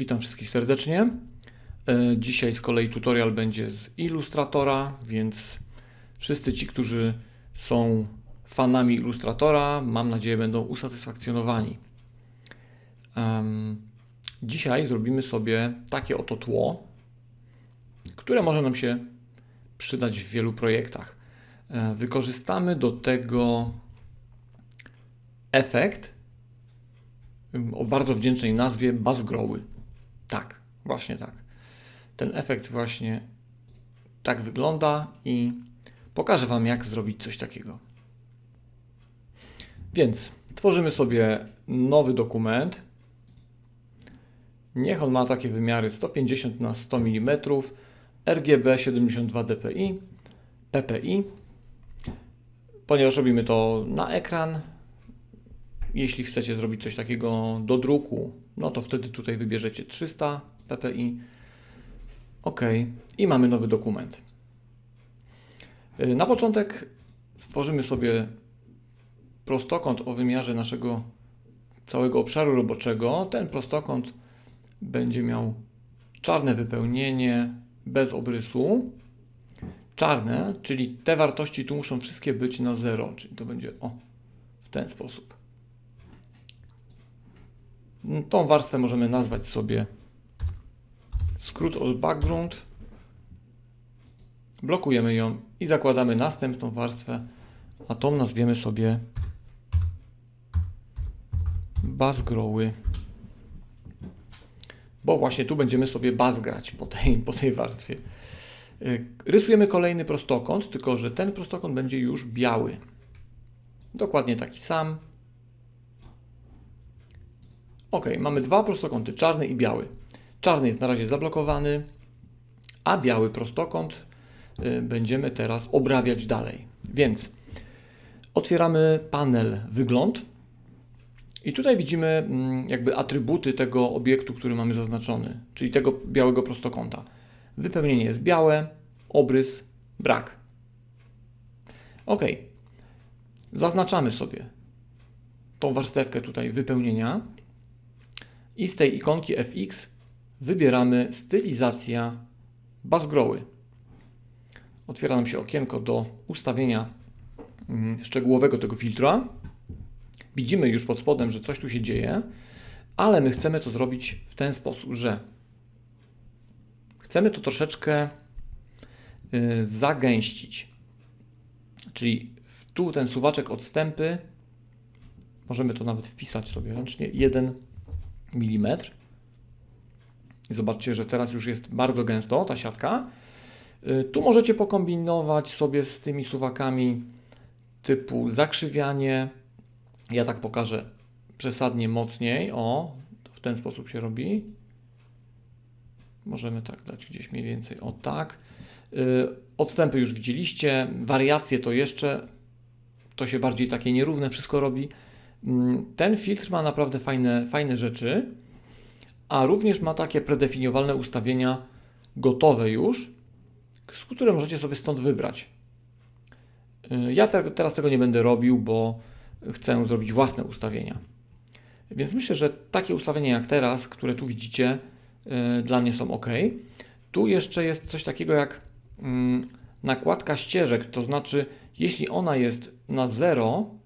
Witam wszystkich serdecznie. E, Dzisiaj z kolei tutorial będzie z Illustratora, więc wszyscy ci, którzy są fanami Illustratora, mam nadzieję będą usatysfakcjonowani. Dzisiaj zrobimy sobie takie oto tło, które może nam się przydać w wielu projektach. E, Wykorzystamy do tego efekt o bardzo wdzięcznej nazwie Buzzgrowy. Tak, właśnie tak. Ten efekt właśnie tak wygląda i pokażę Wam, jak zrobić coś takiego. Więc tworzymy sobie nowy dokument. Niech on ma takie wymiary 150 na 100 mm, RGB 72 dpi, PPI. Ponieważ robimy to na ekran, jeśli chcecie zrobić coś takiego do druku, no to wtedy tutaj wybierzecie 300 ppi. OK. I mamy nowy dokument. Y, Na początek stworzymy sobie prostokąt o wymiarze naszego całego obszaru roboczego. Ten prostokąt będzie miał czarne wypełnienie bez obrysu. Czarne, czyli te wartości tu muszą wszystkie być na 0, czyli to będzie o w ten sposób. Tą warstwę możemy nazwać sobie skrót od background. Blokujemy ją i zakładamy następną warstwę, a tą nazwiemy sobie Buzzgrowy. Bo właśnie tu będziemy sobie baz grać po tej, po tej warstwie. Y, Rysujemy kolejny prostokąt, tylko że ten prostokąt będzie już biały. Dokładnie taki sam. Ok, mamy dwa prostokąty, czarny i biały. Czarny jest na razie zablokowany, a biały prostokąt y, będziemy teraz obrabiać dalej. Więc otwieramy panel wygląd i tutaj widzimy mm, jakby atrybuty tego obiektu, który mamy zaznaczony, czyli tego białego prostokąta. Wypełnienie jest białe, obrys brak. Ok, zaznaczamy sobie tą warstewkę tutaj wypełnienia i z tej ikonki FX wybieramy stylizacja Buzzgrowy. Otwiera nam się okienko do ustawienia mm, szczegółowego tego filtra. Widzimy już pod spodem, że coś tu się dzieje, ale my chcemy to zrobić w ten sposób, że chcemy to troszeczkę y, zagęścić. Czyli tu ten suwaczek odstępy, możemy to nawet wpisać sobie ręcznie, 1 mm. Zobaczcie, że teraz już jest bardzo gęsto ta siatka. Y, Tu możecie pokombinować sobie z tymi suwakami typu zakrzywianie. Ja tak pokażę przesadnie mocniej. O, w ten sposób się robi. Możemy tak dać gdzieś mniej więcej. O tak. Y, Odstępy już widzieliście. Wariacje to jeszcze. To się bardziej takie nierówne wszystko robi. Mm, Ten filtr ma naprawdę fajne, fajne rzeczy, a również ma takie predefiniowalne ustawienia gotowe już, z które możecie sobie stąd wybrać. Y, Ja te, teraz tego nie będę robił, bo chcę zrobić własne ustawienia. Więc myślę, że takie ustawienia jak teraz, które tu widzicie, y, dla mnie są ok. Tu jeszcze jest coś takiego jak mm, nakładka ścieżek, to znaczy, jeśli ona jest na 0, y,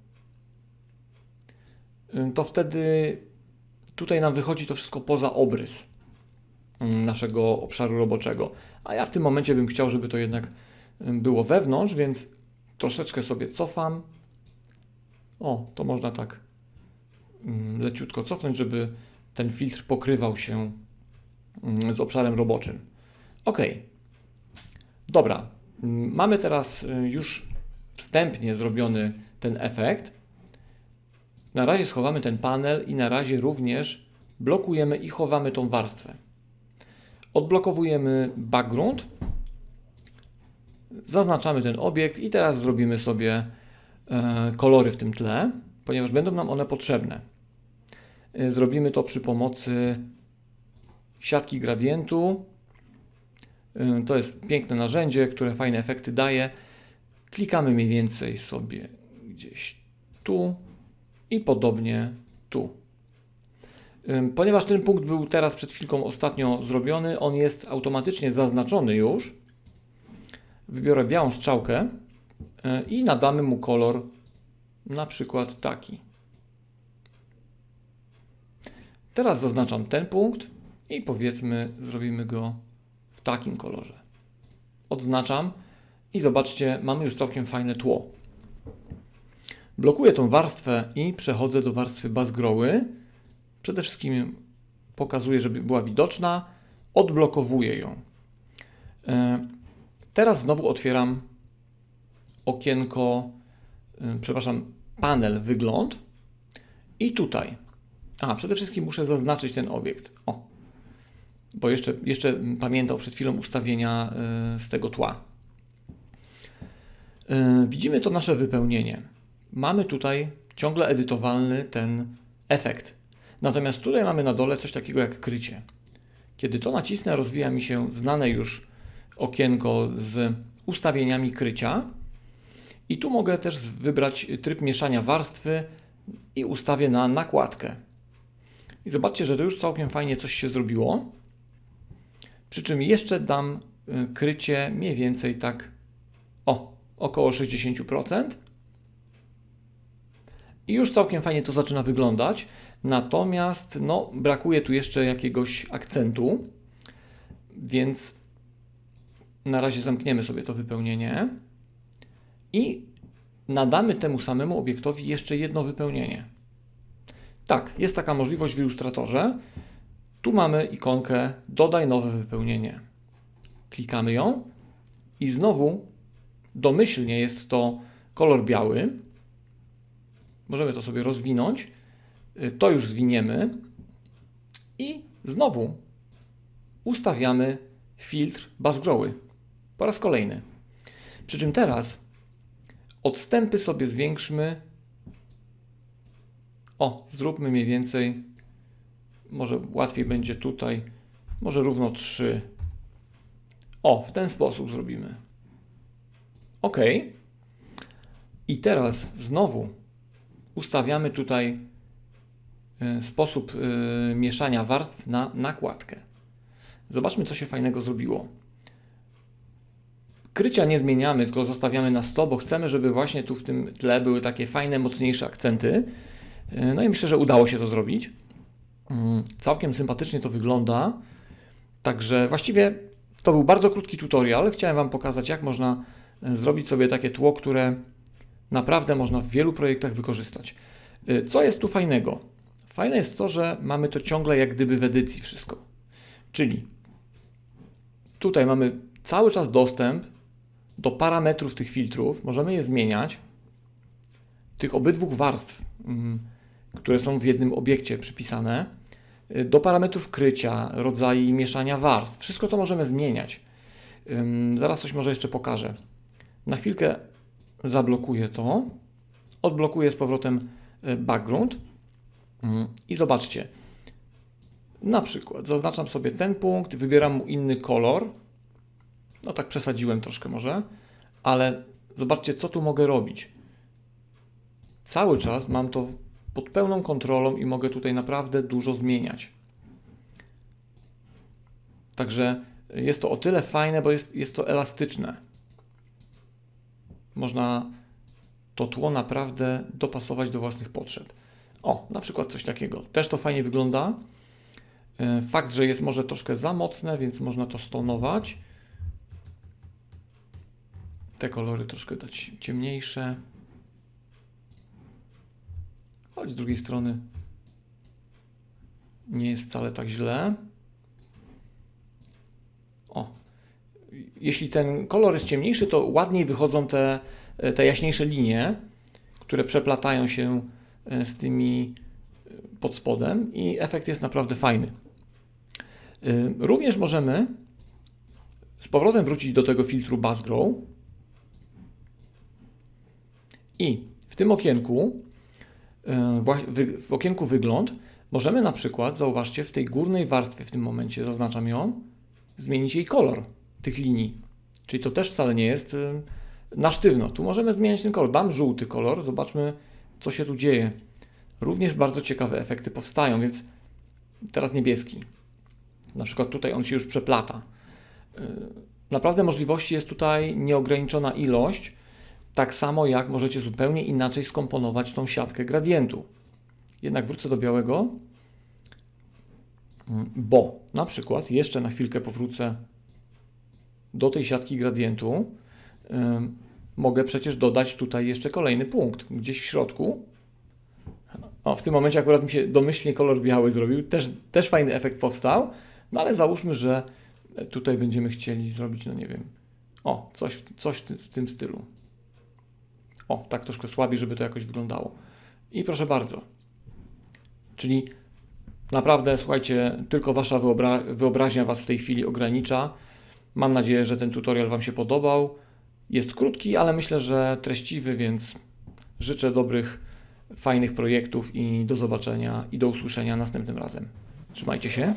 to wtedy tutaj nam wychodzi to wszystko poza obrys naszego obszaru roboczego. A ja w tym momencie bym chciał, żeby to jednak było wewnątrz, więc troszeczkę sobie cofam. O, to można tak leciutko cofnąć, żeby ten filtr pokrywał się z obszarem roboczym. Ok. Dobra. Mamy teraz y, już wstępnie zrobiony ten efekt. Na razie schowamy ten panel i na razie również blokujemy i chowamy tą warstwę. Odblokowujemy background, zaznaczamy ten obiekt i teraz zrobimy sobie e, kolory w tym tle, ponieważ będą nam one potrzebne. E, Zrobimy to przy pomocy siatki gradientu. E, To jest piękne narzędzie, które fajne efekty daje. Klikamy mniej więcej sobie gdzieś tu i podobnie tu. Ponieważ ten punkt był teraz przed chwilką ostatnio zrobiony, on jest automatycznie zaznaczony już. Wybiorę białą strzałkę y, i nadamy mu kolor na przykład taki. Teraz zaznaczam ten punkt i powiedzmy zrobimy go w takim kolorze. Odznaczam i zobaczcie, mamy już całkiem fajne tło. Blokuję tą warstwę i przechodzę do warstwy bazgroły. Przede wszystkim pokazuję, żeby była widoczna. Odblokowuję ją. E, Teraz znowu otwieram okienko, e, przepraszam, panel wygląd i tutaj. A, przede wszystkim muszę zaznaczyć ten obiekt. O, bo jeszcze, jeszcze pamiętał przed chwilą ustawienia e, z tego tła. Widzimy to nasze wypełnienie. Mamy tutaj ciągle edytowalny ten efekt. Natomiast tutaj mamy na dole coś takiego jak krycie. Kiedy to nacisnę, rozwija mi się znane już okienko z ustawieniami krycia. I tu mogę też wybrać tryb mieszania warstwy i ustawię na nakładkę. I zobaczcie, że to już całkiem fajnie coś się zrobiło. Przy czym jeszcze dam y, krycie mniej więcej tak o około 60%. I już całkiem fajnie to zaczyna wyglądać. Natomiast no, brakuje tu jeszcze jakiegoś akcentu, więc na razie zamkniemy sobie to wypełnienie i nadamy temu samemu obiektowi jeszcze jedno wypełnienie. Tak, jest taka możliwość w Illustratorze. Tu mamy ikonkę Dodaj nowe wypełnienie. Klikamy ją i znowu domyślnie jest to kolor biały. Możemy to sobie rozwinąć. Y, To już zwiniemy i znowu ustawiamy filtr bazgroły po raz kolejny. Przy czym teraz odstępy sobie zwiększmy. O, zróbmy mniej więcej, może łatwiej będzie tutaj, może równo 3. O, w ten sposób zrobimy. OK. I teraz znowu ustawiamy tutaj y, sposób y, mieszania warstw na nakładkę. Zobaczmy, co się fajnego zrobiło. Krycia nie zmieniamy, tylko zostawiamy na 100, bo chcemy, żeby właśnie tu w tym tle były takie fajne, mocniejsze akcenty. Y, No i myślę, że udało się to zrobić. Mm, Całkiem sympatycznie to wygląda. Także właściwie to był bardzo krótki tutorial. Chciałem Wam pokazać, jak można zrobić sobie takie tło, które naprawdę można w wielu projektach wykorzystać. Y, Co jest tu fajnego? Fajne jest to, że mamy to ciągle jak gdyby w edycji wszystko. Czyli tutaj mamy cały czas dostęp do parametrów tych filtrów, możemy je zmieniać, tych obydwu warstw, mm, które są w jednym obiekcie przypisane, y, do parametrów krycia, rodzaju mieszania warstw. Wszystko to możemy zmieniać. Zaraz coś może jeszcze pokażę. Na chwilkę zablokuję to, odblokuję z powrotem y, background Mm, i zobaczcie. Na przykład zaznaczam sobie ten punkt, wybieram mu inny kolor. No tak przesadziłem troszkę może, ale zobaczcie, co tu mogę robić. Cały czas mam to pod pełną kontrolą i mogę tutaj naprawdę dużo zmieniać. Także jest to o tyle fajne, bo jest, jest to elastyczne. Można to tło naprawdę dopasować do własnych potrzeb. O, na przykład coś takiego. Też to fajnie wygląda. E, Fakt, że jest może troszkę za mocne, więc można to stonować. Te kolory troszkę dać ciemniejsze. Choć z drugiej strony nie jest wcale tak źle. O. Jeśli ten kolor jest ciemniejszy, to ładniej wychodzą te, te jaśniejsze linie, które przeplatają się e, z tymi e, pod spodem i efekt jest naprawdę fajny. Również możemy z powrotem wrócić do tego filtru Buzz Grow i w tym okienku, w okienku wygląd, możemy na przykład, zauważcie, w tej górnej warstwie w tym momencie, zaznaczam ją, zmienić jej kolor tych linii. Czyli to też wcale nie jest y, na sztywno. Tu możemy zmieniać ten kolor. Dam żółty kolor, zobaczmy, co się tu dzieje. Również bardzo ciekawe efekty powstają, więc teraz niebieski. Na przykład tutaj on się już przeplata. Y, Naprawdę możliwości jest tutaj nieograniczona ilość, tak samo jak możecie zupełnie inaczej skomponować tą siatkę gradientu. Jednak wrócę do białego, bo na przykład jeszcze na chwilkę powrócę do tej siatki gradientu. Mogę przecież dodać tutaj jeszcze kolejny punkt, gdzieś w środku. O, w tym momencie akurat mi się domyślnie kolor biały zrobił, też, też fajny efekt powstał, no ale załóżmy, że tutaj będziemy chcieli zrobić, no nie wiem, o, coś, coś w tym stylu. O, tak troszkę słabiej, żeby to jakoś wyglądało. I proszę bardzo. Czyli naprawdę, słuchajcie, tylko Wasza wyobra- wyobraźnia Was w tej chwili ogranicza. Mam nadzieję, że ten tutorial Wam się podobał. Jest krótki, ale myślę, że treściwy, więc życzę dobrych, fajnych projektów i do zobaczenia i do usłyszenia następnym razem. Trzymajcie się.